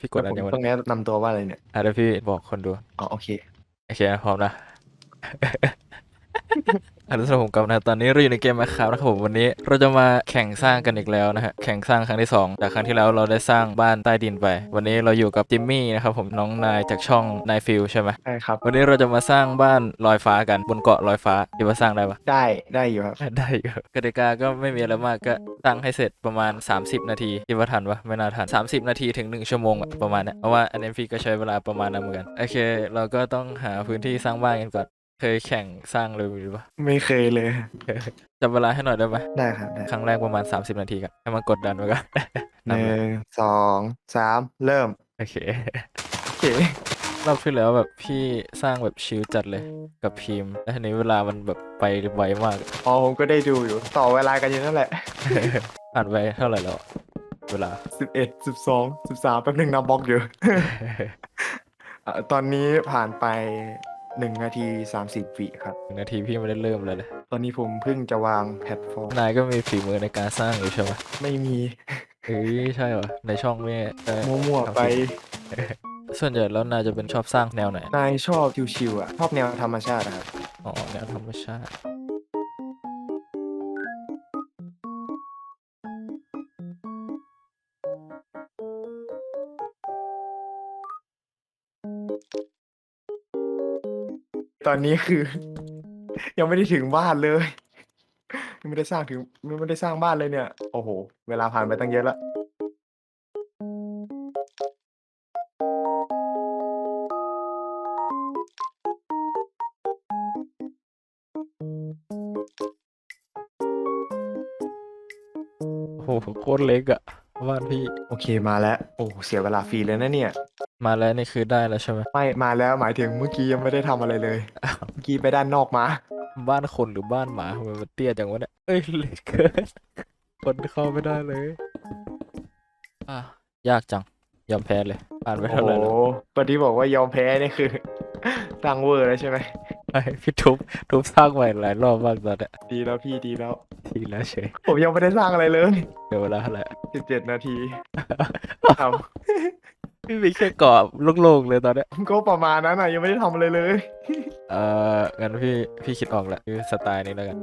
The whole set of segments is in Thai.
พี่กดแล้วอันยังผมวะต้องแนะนำตัวว่าอะไรเนี่ย อะเดี๋ยวพี่บอกคนดู อ๋อโอเค โอเคนะพร้อมนะ อันนี้สำหรับผมกับนะตอนนี้เราอยู่ในเกมมาครับนะครับผมวันนี้เราจะมาแข่งสร้างกันอีกแล้วนะฮะแข่งสร้างครั้งที่สองจากครั้งที่แล้วเราได้สร้างบ้านใต้ดินไป วันนี้เราอยู่กับจิมมี่นะครับผมน้องนายจากช่องนายฟิลใช่ไหมได้ครับ วันนี้เราจะมาสร้างบ้านลอยฟ้ากันบนเกาะลอยฟ้าคิดว่าสร้างได้ปะได้ได้อยู่ครับ ได้อยู่กติกาก็ไม่มีอะไรมากก็ตั้งให้เสร็จประมาณ 30 นาทีคิดว่าทันปะไม่น่าทัน 30 นาทีถึง 1 ชั่วโมงอะประมาณเนี้ยเพราะว่าอันนี้พี่ก็ใช้เวลาประมาณนั้นเหมือนกันโอเค เราก็ต้องหาพื้นที่สร้างบ้านกันก่อน เคยแข่งสร้างเลยหรือปะไม่เคยเลย จำเวลาให้หน่อยได้ไหมได้ครับได้ครั้งแรกประมาณ 30 นาทีกันให้มันกดดันไว้ก่อนหนึ่งสองสามเริ่ม โอเค โอเครอบที่แล้วแบบพี่สร้างแบบชิลจัดเลยกับพิมพ์แล้วทีนี้เวลามันแบบไปไวมาก อ๋อผมก็ได้ดูอยู่ ต่อเวลากันอยู่นั่นแหละ ผ่านไปเท่าไหร่แล้ว เวลาสิบเอ็ดสิบสองสิบสามแป๊บหนึงนับบล็อกอยู่อะตอนนี้ผ่านไป หนึ่งนาทีสามสิบวิครับ หนึ่งนาทีพี่ไม่ได้เริ่มเลยเลยตอนนี้ผมเพิ่งจะวางแพลตฟอร์ม นายก็มีฝีมือในการสร้างอยู่ใช่ไหมไม่มีเอ้ยใช่เหรอ ในช่องไม่ได้มั่วๆไป ส่วนใหญ่แล้วนายจะเป็นชอบสร้างแนวไหน นายชอบชิวๆอะ ชอบแนวธรรมชาติอะครับ อ๋อแนวธรรมชาติ ตอนนี้คือ ยังไม่ได้ถึงบ้านเลย ยังไม่ได้สร้างถึงยังไม่ได้สร้างบ้านเลยเนี่ย โอ้โห เวลาผ่านไปตั้งเยอะแล้วโอ้โหโคตรเล็กอะบ้านพี่ โอเคมาแล้ว โอ้เสียเวลาฟรีเลยนะเนี่ย มาแล้วนี่คือได้แล้วใช่ไหมไม่มาแล้วหมายถึงเมื่อกี้ยังไม่ได้ทำอะไรเลยอ้าวเมื่อกี้ไปด้านนอกมา บ้านคนหรือบ้านหมาทำไมมันเตี้ยจังวะเนี่ยเอ้ยเล็กเกินคนเข้าไม่ได้เลย อะยากจังยอมแพ้เลยผ่านไปโอ้เท่าไหร่โหแล้วตอนที่บอกว่ายอมแพ้นี่คือสร้างเวอร์แล้วใช่ไหมไอ้พี่ทุบทุบสร้างใหม่หลายรอบมากตอนเนี้ยดีแล้วพี่ดีแล้ว ทีแล้วเฉยผมยังไม่ได้สร้างอะไรเลยเดี๋ยวเวลาเท่าไหร่ สิบเจ็ดนาทีท พี่มีแค่กรอบโล่งๆเลยตอนเนี้ยำก็ประมาณนั้นนะยังไม่ได้ทำอะไรเลย เอ่องั้นพี่พี่คิดออกแล้วคือสไตล์นี้แล้วกัน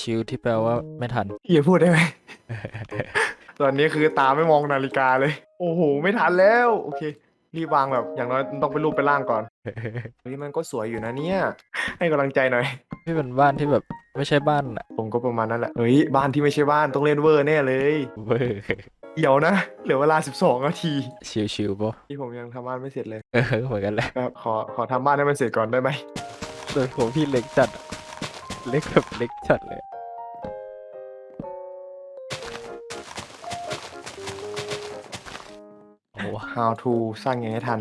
ชิลที่แปลว่าไม่ทัน อย่าพูดได้ไหม ตอนนี้คือตาไม่มองนาฬิกาเลย โอ้โห ไม่ทันแล้ว โอเค รีบวางแบบ อย่างน้อยต้องเป็นรูปเป็นร่างก่อนเฮ้ยมันก็สวยอยู่นะเนี่ย ให้กำลังใจหน่อย พี่เป็นบ้านที่แบบไม่ใช่บ้านอะผมก็ประมาณนั้นแหละ เฮ้ย บ้านที่ไม่ใช่บ้านต้องเล่นเวอร์แน่เลย เว้ยเดี๋ยวนะ เหลือเวลา 12 นาที ชิลๆปะที่ผมยังทำบ้านไม่เสร็จเลยเออเหมือนกันแหละครับขอขอทำบ้านให้มันเสร็จก่อนได้ไหมโดยผมพี่เล็กจัดอะเล็กแบบเล็กจัดเลย How to สร้างยังไงให้ทัน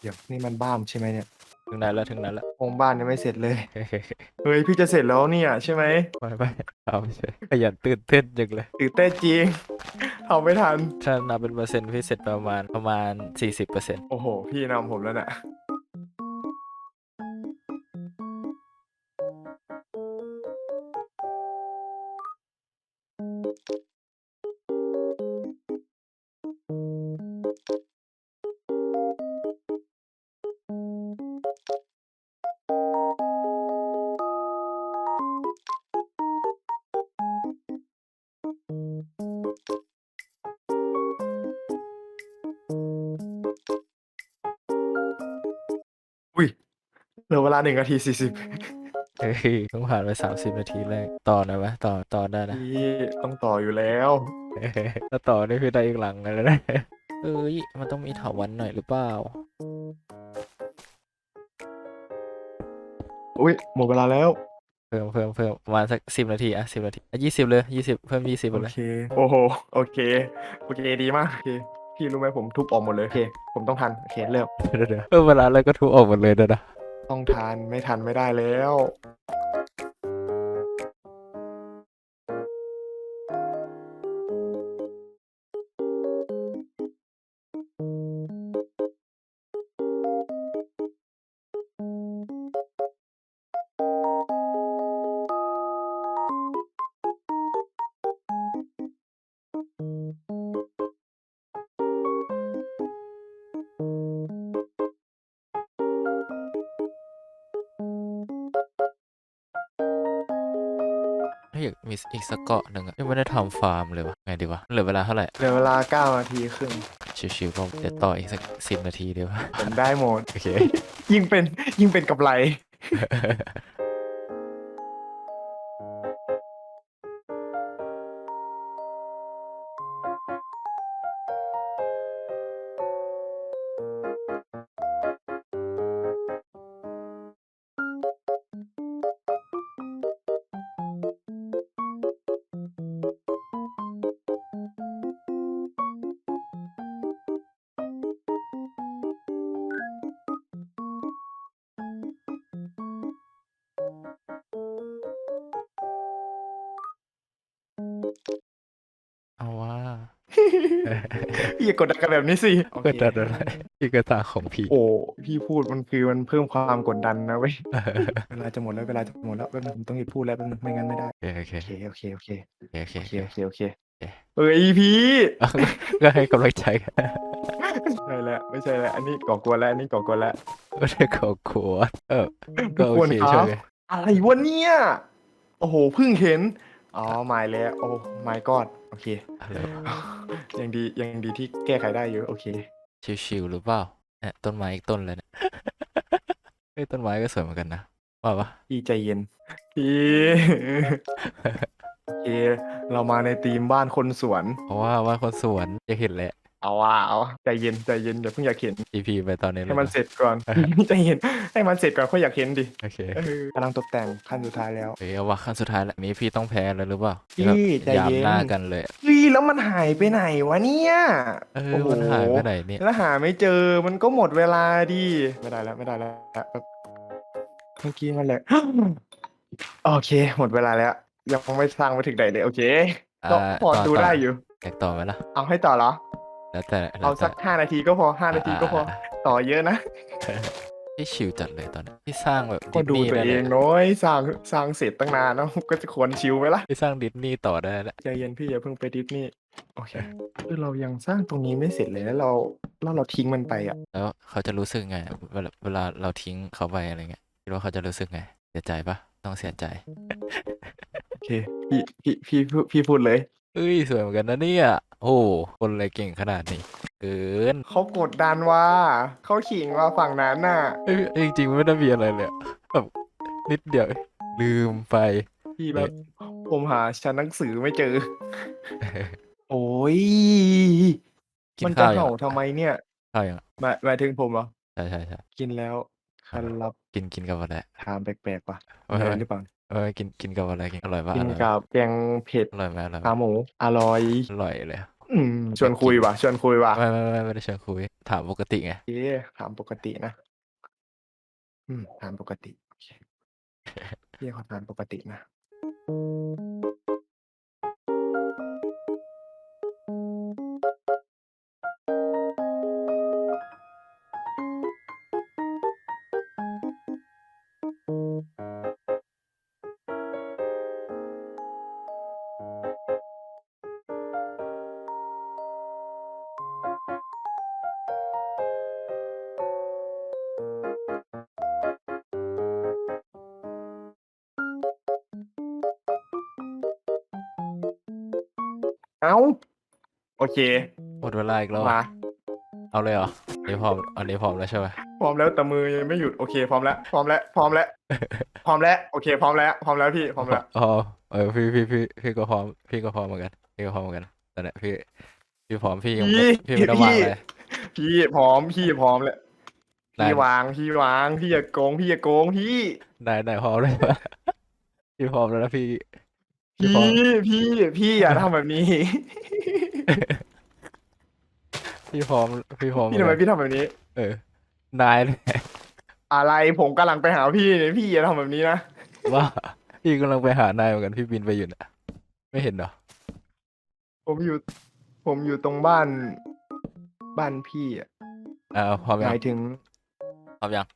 เดี๋ยวนี่มันบ้านใช่ไหมเนี่ยถึงไหนแล้วถึงไหนแล้วโครงบ้านยังไม่เสร็จเลย เฮ้ยพี่จะเสร็จแล้วเนี่ยใช่ไหมไม่ไม่เอาไม่ใช่ขยันตื่นเต้นจังเลย ตื่นเต้นจริงทำไม่ทัน ถ้านับเป็นเปอร์เซ็นต์พี่เสร็จประมาณประมาณ 40เปอร์เซ็นต์โอ้โห พี่นำผมแล้วน่ะ หลือเวลาหนึ่งนาทีสี่สิบเฮ้ยต้องผ่านไป30นาทีแรก ต่อหน่อยไหมต่อ ต่อได้นะพี่ต้องต่ออยู่แล้วถ้าต่อนี่คือได้อีกหลังเลยนะเอ้ย มันต้องมีเถาวันหน่อยหรือเปล่า อุ้ยหมดเวลาแล้ว เพิ่มเพิ่มเพิ่มประมาณสักสิบนาทีอะสิบนาทีอะยี่สิบเลยยี่สิบเพิ่มยี่สิบโอเลย เค โอ้โห โอเค โอเคดีมากโอเคพี่รู้ไหมผมทุบออกหมดเลย โอเค ผมต้องทัน โอเค เริ่ม เดี๋ยวเดี๋ยวเพิ่มเวลาแล้วก็ทุบออกหมดเลยนะนะ ต้องทานไม่ทันไม่ได้แล้ว ถ้าอยากมีอีกสักเกาะหนึ่งอะยังไม่ได้ทำฟาร์มเลยวะไงดีวะเหลือเวลาเท่าไหร่เหลือเวลา 9 นาทีครึ่งชิวๆก็จะต่ออีกสักสิบนาทีเดียวผมได้หมด โอเค ยิ่งเป็นยิ่งเป็นกำไร อย่ากดดันกันแบบนี้สิเกิดดันอะไรพี่กระตาของพี่โอ้พี่พูดมันคือมันเพิ่มความกดดันนะเว้ยเวลาจะหมดแล้วเวลาจะหมดแล้วแป๊บนึงผมต้องหยุดพูดแล้วแป๊บนึงไม่งั้นไม่ได้โอเคโอเคโอเคโอเคโอเคโอเคโอเคโอเคโอเคโอเคโอเคเอ้ยพี่ก็ให้กำลังใจกันใช่แล้วไม่ใช่แล้วอันนี้ก่อกวนแล้วอันนี้ก่อกวนแล้วไม่ได้ขอขวดเออก็โอควรเคคใช่รับไหมอะไรวะเนี่ยโอ้โหเพิ่งเห็นอ๋อไม่แล้วโอ้ไม่กอดโอ เคอะไรวะยังดียังดีที่แก้ไขได้อยู่โอเค ชิวๆหรือเปล่าเนี่ยต้นไม้อีกต้นเลยเนี่ย เฮ้ยต้นไม้ก็สวยเหมือนกันนะว่าปะพี่ใจเย็นพี่โอเค เรามาในธีมบ้านคนสวน เพราะว่าว่าคนสวนจะเห็นแหละ เอาว่าเอาใจเย็นใจเย็นอย่าเพิ่งอยากเห็น EP ไปตอนนี้เลให้ยมันนะเสร็จก่อน ใจเย็นให้มันเสร็จก่อนค่อยอยากเห็นดิโอเคเออกำลังตกแต่งขั้นสุดท้ายแล้ว เฮ้ยเอาว่าขั้นสุดท้ายแล้วนี้พี่ต้องแพ้แล้วหรือเปล่าพี่แบบใจยามเย็น หน้ากันเลยเฮ้ยแล้วมันหายไปไหนวะเนี่ยเออโอ้โหมันหายไปไหนเนี่ยแล้วหาไม่เจอมันก็หมดเวลาดิไม่ได้แล้วไม่ได้แล้วแบบเมื่อกี้มันแหละ โอเค หมดเวลาแล้ว ยังไม่สร้างไปถึงไหนเลยโอเคก็อ่าพอต่ดูต่ได้อยู่ อยากต่อไหมล่ะ เอาให้ต่อเหรอ แล้วแต่แล้เอาวแต่สักห้านาทีก็พอห้านาทีก็พออ่าต่อเยอะนะพี่ชิวจัดเลยตอนนี้พี่สร้างแบบก็ดูดิสตัวนีย์เอได้งเลยน้อยสร้างสร้างเสร็จตั้งนานแล้วก็จะควรชิลไหมล่ะพี่สร้างดิสนีย์ต่อได้แล้วใจเย็นพี่อย่าเพิ่งไปดิสนีย์โอเคคือเรายังสร้างตรงนี้ไม่เสร็จเลยแล้วเราแล้วเราทิ้งมันไปอะ แล้วเขาจะรู้สึกไงเวลาเวลาเราทิ้งเขาไปอะไรเงี้ยคิดว่าเขาจะรู้สึกไงเสียใจปะต้องเสียใจโอเคพี่พี่พี่พี่พี่พูดเลย เอ้ยสวยเหมือนกันนะเนี่ย โอ้คนอะไรเก่งขนาดนี้ เกินเขากดดันว่า เขาขิงว่าฝั่งนั้นน่ะ เอ้ยจริงๆไม่ได้มีอะไรเลยอะแบบนิดเดียว ลืมไป พี่แบบผมหาชั้นหนังสือไม่เจอ โอ้ย กินมันจะข้าวยังเห่าทำไมเนี่ยข้าวยังอะหมายหมายถึงผมเหรอ ใช่ใช่ใช่กินแล้วครับกินกินกับอะไรถามแปลกๆป่ะไม่อะไรไม่หรือเปล่า เออกินกินกับอะไรกินอร่อยปะกิอนร่อยกับแกงเผ็ดอร่อยไหมอร่อยไหมขาหมูอร่อยอร่อยเลยอะอืมชวนคุยว่ะชวนคุยว่ะไม่ไม่ไม่ไม่ได้เชิญคุย ถามปกติไงเอ๊ะถามปกตินะอืมถามปกติโอเคพี่เขาถามปกตินะ เอ้า โอเคหมดเวลาอีกแล้วมาอะเอาเลยเหรออันนี้พร้อมอันนี้พร้อมแล้วใช่ไหมพร้อมแล้วแต่มือยังไม่หยุดโอเคพร้อมแล้วพร้อมแล้วพร้อมแล้วพร้อมแล้วโอเคพร้อมแล้วพร้อมแล้วพี่พร้อมแล้วอ๋อเออพี่พี่พี่พี่ก็พร้อม พี่ก็พร้อมเหมือนกัน พี่ก็พร้อมเหมือนกันแต่เนี่ยพี่พี่พร้อมพี่ยังไม่พี่พี่ไม่ได้วางพี่เลย พี่พร้อมพี่พร้อมแล้วได้ พี่วางพี่วางพี่อย่าโกงพี่อย่าโกงพี่ได้ได้พร้อมเลยปะพี่พร้อมแล้วนะพี่ พี่พี่พร้อมพี่พี่อย่าทำแบบนี้ พี่พร้อมพี่พร้อมพี่ทำไมเหอนกันพี่ทำแบบนี้ เออนายเลยอะไรผมกำลังไปหาพี่เนี่ยพี่อย่าทำแบบนี้นะว่าพี่กำลังไปหานายเหมือนกันพี่บินไปอยู่น่ะไม่เห็นเหรอผมอยู่ ผมอยู่ตรงบ้าน บ้านพี่อะอ่าพร้อมหยังมายถึงพร้อมยัง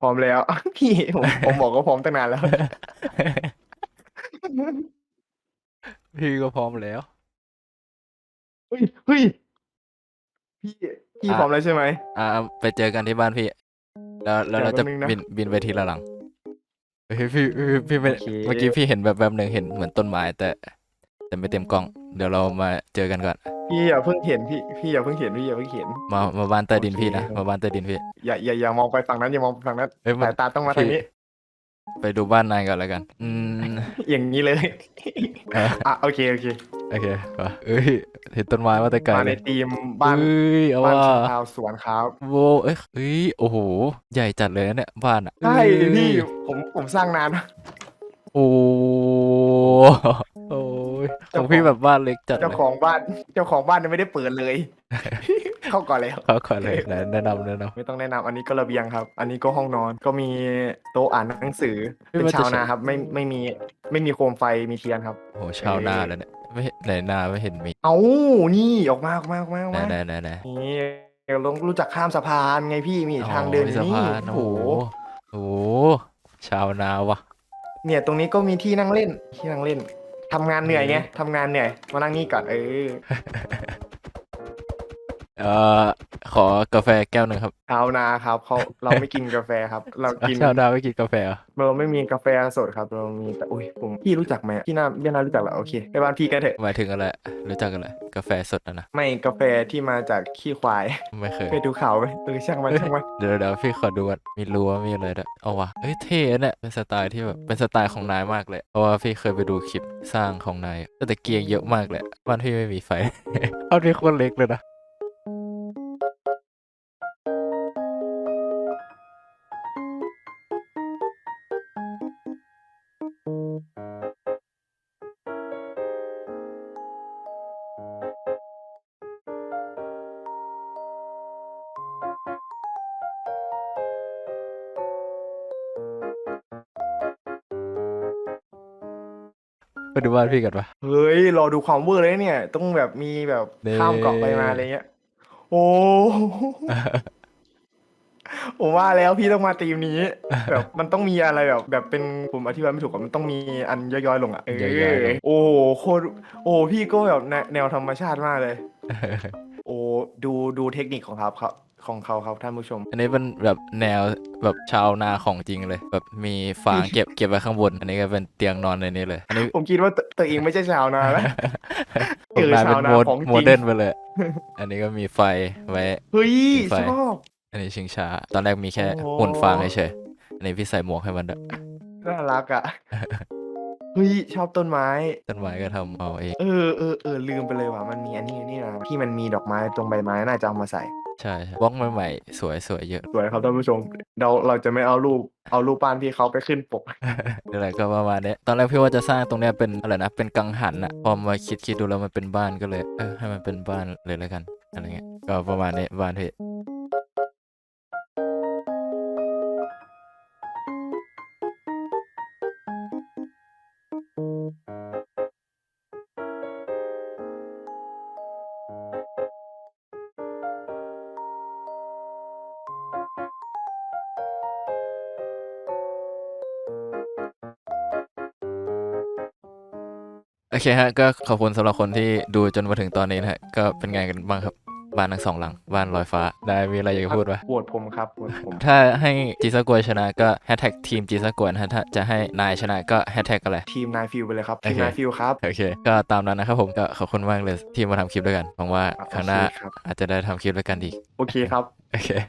พร้อมแล้ว พี่ผมผมบอกว่าพร้อมตั้งนานแล้ว พี่ก็พร้อมแล้ว เฮ้ยเฮ้ยพี่พี่อะ พร้อมแล้วใช่ไหม อ่าไปเจอกันที่บ้านพี่ แล้วแล้วเราเดี๋จะยวแป๊บนึงนะ บินบินไปทีละหลังเฮ้ยพี่พี่พี่ไม่โอเค เมื่อกี้พี่เห็นแบบแบบหนึ่งเห็นเหมือนต้นไม้แต่ แต่ไม่เต็มกล้อง เดี๋ยวเรามาเจอกันก่อน พี่อย่าเพิ่งเห็นพี่พี่อย่าเพิ่งเห็นพี่อย่าเพิ่งเห็น มามาบ้านใต้ดินโอเคพี่นะมาบ้านใต้ดินพี่ อย่าอย่าอย่ามองไปฝั่งนั้นอย่ามองไปฝั่งนั้นเอ้ยมัน สายตาต้องมาทางนี้ ไปดูบ้านนายก่อนแล้วกัน อืม อย่างนี้เลย เออ อะโอเคโอเค โอเคป่ะเอ้ย เห็นต้นไม้มาแต่ไกลมาเลในยทีมบ้านเอ้ยเอาบ้านว่าชาวสวนครับโวเอ้ยเอ้ย โอ้โห ใหญ่จัดเลยนะเนี่ยบ้านอะใช่เอ้ยพี่ผมผมสร้างนานนะโอ้โอ้ยขเจ้าองของพี่แบบบ้านเล็กจัดเลเจ้ายของบ้าน เจ้าของบ้านยังไม่ได้เปิดเลย เข้าก่อนแล้ว เขาก่อนเลยไหนแนะนำแนะนไม่ต้องแนะนำอันนี้ก็ระเบียงครับ อันนี้ก็ห้องนอน ก็มีโต๊ะอ่านหนังสือเฮ้ยเป็นมันจะ ชาวนาครับ ไม่ไม่มีไม่มีโคมไฟ มีเทียนครับำโอ้โหชาวนาแล้วเนี่ยไม่เห็นไหนนาไม่เห็นมีเอานี่ออกมาออกมาออกมาออกไหนมาไหนไหนไหนนี่เรารู้จักข้ามสะพานไงพี่ มีทางเดินอ๋อมีอยู่สะนี่ พานโอ้โอ้โห โหโอ้โหชาวนาวะเนี่ยตรงนี้ก็มีที่นั่งเล่น ที่นั่งเล่น ทำงานเหนื่อยไงทำงานเหนื่อย มานั่งนี่ก่อนเออ เอ่อขอกาแฟแก้วหนึ่งครับชาวนาครับเขาเราไม่กินกาแฟครับ เรากินชาวนาไม่กินกาแฟเหรอเราไม่มีกาแฟสดครับ เรามีแต่อุ้ยผมพี่รู้จักไหมพี่น่าพี่น่ารู้จักแหละโอเคไปบ้านพี่กันเถอะหมายถึงอะไรรู้จักกันเลยกาแฟสดนะนะไม่กาแฟที่มาจากขี้ควายไม่เคยไปดูข่าวไหมเออช่างมันช่างมันเดี๋ยวเดี๋ยวพี่ขอดูก่อนมีรั้วมีอะไรด้วยเอาวะเอ้ยเท่เนี่ยเป็นสไตล์ที่แบบเป็นสไตล์ของนายมากเลยเพราะว่าพี่เคยไปดูคลิปสร้างของนายแต่ตะเกียงเยอะมากเลยบ้านพี่ไม่มีไฟบ้านพี่โคนเล็กเลยนะ ไปดูบ้านพี่กันปะเฮ้ย รอดูความเวอร์เลยเนี่ย ต้องแบบมีแบบนี่ข้ามเกาะไปมาอะไรเงี้ย โอ้ผมว่าแล้วพี่ต้องมาทีมนี้ แบบมันต้องมีอะไรแบบ แบบเป็นผมอธิบายไม่ถูกอะมันต้องมีอันย่อยๆลงอะเออโอ้โหโคตรโอ้พี่ก็แบบแนแนวธรรมชาติมากเลย โอ้ดูดูเทคนิคของเขาครับ ของเขาครับท่านผู้ชม อันนี้เป็นแบบแนวแบบชาวนาของจริงเลย แบบมีฟางเก็บเก็บไว้ข้างบน อันนี้ก็เป็นเตียงนอนในนี้เลย อันนี้ผมคิดว่าตัวตัวเองไม่ใช่ชาวนาแล้วผมคือนายเป็นชาวนาโมดของจริงโมเดิร์นไปเลย อันนี้ก็มีไฟไว้เฮ้ยไฟชอบอันนี้ชิงช้า ตอนแรกมีแค่โอ้หุ่นฟางเฉยๆอันนี้พี่ใส่หมวกให้มันด้วยน่ารักอะ เฮ้ยชอบต้นไม้ ต้นไม้ก็ทำเอาเอง เออเออเออลืมไปเลยว่ะมันมีอันนี้นี่นะที่มันมีดอกไม้ตรงใบไม้น่าจะเอามาใส่ใช่ใช่บล็อกใหม่ๆสวยสวยเยอะ สวยครับท่านผู้ชม เราเราจะไม่เอารูปเอารูปบ้านพี่เขาไปขึ้นปกนี่แหละก็ประมาณเนี้ยตอนแรกพี่ว่าจะสร้างตรงเนี้ยเป็นอะไรนะ เป็นกังหันอะพอมาคิดคิดดูแล้วมันเป็นบ้านก็เลย เออให้มันเป็นบ้านเลยแล้วกัน อะไรเงี้ย ก็ประมาณนี้บ้านพี่ โอเคฮะก็ขอบคุณสำหรับคนที่ดูจนมาถึงตอนนี้นะฮะก็เป็นไงกันบ้างครับบ้านทั้งสองหลังบ้านลอยฟ้าได้มีอะไรอยากจะพูดปะปวดผมครับปวดผม ถ้าให้จีซักวยชนะก็แฮชแท็กทีมจีซักวยนะฮะถ้าจะให้นายชนะก็แฮชแท็กอะไร ทีมนายฟิลไปเลยครับโอทีมเคนายฟิลครับ โอเค ก็ตามนั้นนะครับผมก็ขอบคุณมากเลยที่มาทำคลิปด้วยกันหวังว่าครับครั้งหน้าโอเคครับ อาจจะได้ทำคลิปด้วยกันอีก โอเคครับ โอเค